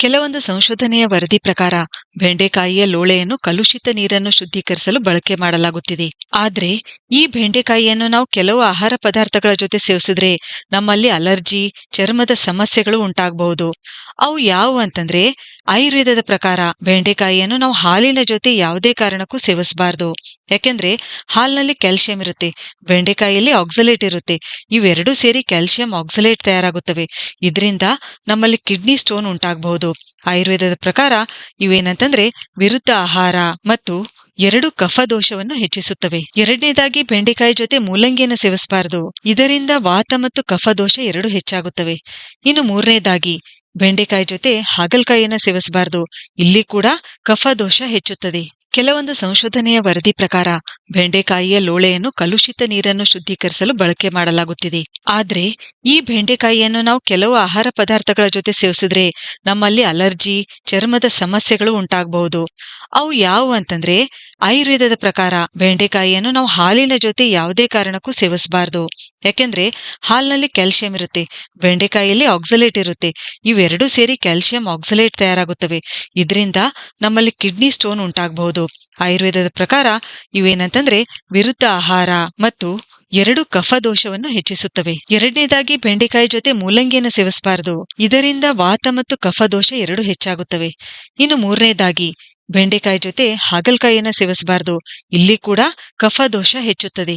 ಕೆಲವೊಂದು ಸಂಶೋಧನೆಯ ವರದಿ ಪ್ರಕಾರ, ಬೆಂಡೆಕಾಯಿಯ ಲೋಳೆಯನ್ನು ಕಲುಷಿತ ನೀರನ್ನು ಶುದ್ಧೀಕರಿಸಲು ಬಳಕೆ ಮಾಡಲಾಗುತ್ತಿದೆ. ಆದ್ರೆ, ಈ ಬೆಂಡೆಕಾಯಿಯನ್ನು ನಾವು ಕೆಲವು ಆಹಾರ ಪದಾರ್ಥಗಳ ಜೊತೆ ಸೇವಿಸಿದ್ರೆ ನಮ್ಮಲ್ಲಿ ಅಲರ್ಜಿ, ಚರ್ಮದ ಸಮಸ್ಯೆಗಳು ಉಂಟಾಗಬಹುದು. ಅವು ಯಾವುವು ಅಂತಂದ್ರೆ ಆಯುರ್ವೇದದ ಪ್ರಕಾರ ಬೆಂಡೆಕಾಯಿಯನ್ನು ನಾವು ಹಾಲಿನ ಜೊತೆ ಯಾವುದೇ ಕಾರಣಕ್ಕೂ ಸೇವಿಸಬಾರದು. ಯಾಕೆಂದ್ರೆ ಹಾಲಿನಲ್ಲಿ ಕ್ಯಾಲ್ಸಿಯಂ ಇರುತ್ತೆ, ಬೆಂಡೆಕಾಯಿಯಲ್ಲಿ ಆಕ್ಸಲೇಟ್ ಇರುತ್ತೆ. ಇವೆರಡೂ ಸೇರಿ ಕ್ಯಾಲ್ಸಿಯಂ ಆಕ್ಸಲೇಟ್ ತಯಾರಾಗುತ್ತವೆ. ಇದರಿಂದ ನಮ್ಮಲ್ಲಿ ಕಿಡ್ನಿ ಸ್ಟೋನ್ ಉಂಟಾಗಬಹುದು. ಆಯುರ್ವೇದದ ಪ್ರಕಾರ ಇವೇನಂತಂದ್ರೆ ವಿರುದ್ಧ ಆಹಾರ ಮತ್ತು ಎರಡು ಕಫ ದೋಷವನ್ನು ಹೆಚ್ಚಿಸುತ್ತವೆ. ಎರಡನೇದಾಗಿ ಬೆಂಡೆಕಾಯಿ ಜೊತೆ ಮೂಲಂಗಿಯನ್ನು ಸೇವಿಸಬಾರದು. ಇದರಿಂದ ವಾತ ಮತ್ತು ಕಫ ದೋಷ ಎರಡು ಹೆಚ್ಚಾಗುತ್ತವೆ. ಇನ್ನು ಮೂರನೇದಾಗಿ ಬೆಂಡೆಕಾಯಿ ಜೊತೆ ಹಾಗಲಕಾಯಿಯನ್ನ ಸೇವಿಸಬಾರದು. ಇಲ್ಲಿ ಕೂಡ ಕಫ ದೋಷ ಹೆಚ್ಚುತ್ತದೆ. ಕೆಲವೊಂದು ಸಂಶೋಧನೆಯ ವರದಿ ಪ್ರಕಾರ ಬೆಂಡೆಕಾಯಿಯ ಲೋಳೆಯನ್ನು ಕಲುಷಿತ ನೀರನ್ನು ಶುದ್ಧೀಕರಿಸಲು ಬಳಕೆ ಮಾಡಲಾಗುತ್ತಿದೆ. ಆದ್ರೆ ಈ ಬೆಂಡೆಕಾಯಿಯನ್ನು ನಾವು ಕೆಲವು ಆಹಾರ ಪದಾರ್ಥಗಳ ಜೊತೆ ಸೇವಿಸಿದ್ರೆ ನಮ್ಮಲ್ಲಿ ಅಲರ್ಜಿ, ಚರ್ಮದ ಸಮಸ್ಯೆಗಳು ಉಂಟಾಗಬಹುದು. ಅವು ಯಾವುವು ಅಂತಂದ್ರೆ ಆಯುರ್ವೇದದ ಪ್ರಕಾರ ಬೆಂಡೆಕಾಯಿಯನ್ನು ನಾವು ಹಾಲಿನ ಜೊತೆ ಯಾವುದೇ ಕಾರಣಕ್ಕೂ ಸೇವಿಸಬಾರದು. ಯಾಕೆಂದ್ರೆ ಹಾಲಿನಲ್ಲಿ ಕ್ಯಾಲ್ಸಿಯಂ ಇರುತ್ತೆ, ಬೆಂಡೆಕಾಯಿಯಲ್ಲಿ ಆಕ್ಸಲೇಟ್ ಇರುತ್ತೆ. ಇವೆರಡೂ ಸೇರಿ ಕ್ಯಾಲ್ಸಿಯಂ ಆಕ್ಸಲೇಟ್ ತಯಾರಾಗುತ್ತವೆ. ಇದರಿಂದ ನಮ್ಮಲ್ಲಿ ಕಿಡ್ನಿ ಸ್ಟೋನ್ ಉಂಟಾಗಬಹುದು. ಆಯುರ್ವೇದದ ಪ್ರಕಾರ ಇವೇನಂತಂದ್ರೆ ವಿರುದ್ಧ ಆಹಾರ ಮತ್ತು ಎರಡು ಕಫ ದೋಷವನ್ನು ಹೆಚ್ಚಿಸುತ್ತವೆ. ಎರಡನೇದಾಗಿ ಬೆಂಡೆಕಾಯಿ ಜೊತೆ ಮೂಲಂಗಿಯನ್ನು ಸೇವಿಸಬಾರದು. ಇದರಿಂದ ವಾತ ಮತ್ತು ಕಫ ದೋಷ ಎರಡು ಹೆಚ್ಚಾಗುತ್ತವೆ. ಇನ್ನು ಮೂರನೇದಾಗಿ ಬೆಂಡೆಕಾಯಿ ಜೊತೆ ಹಾಗಲಕಾಯಿಯನ್ನ ಸೇವಿಸಬಾರದು. ಇಲ್ಲಿ ಕೂಡ ಕಫ ದೋಷ ಹೆಚ್ಚುತ್ತದೆ.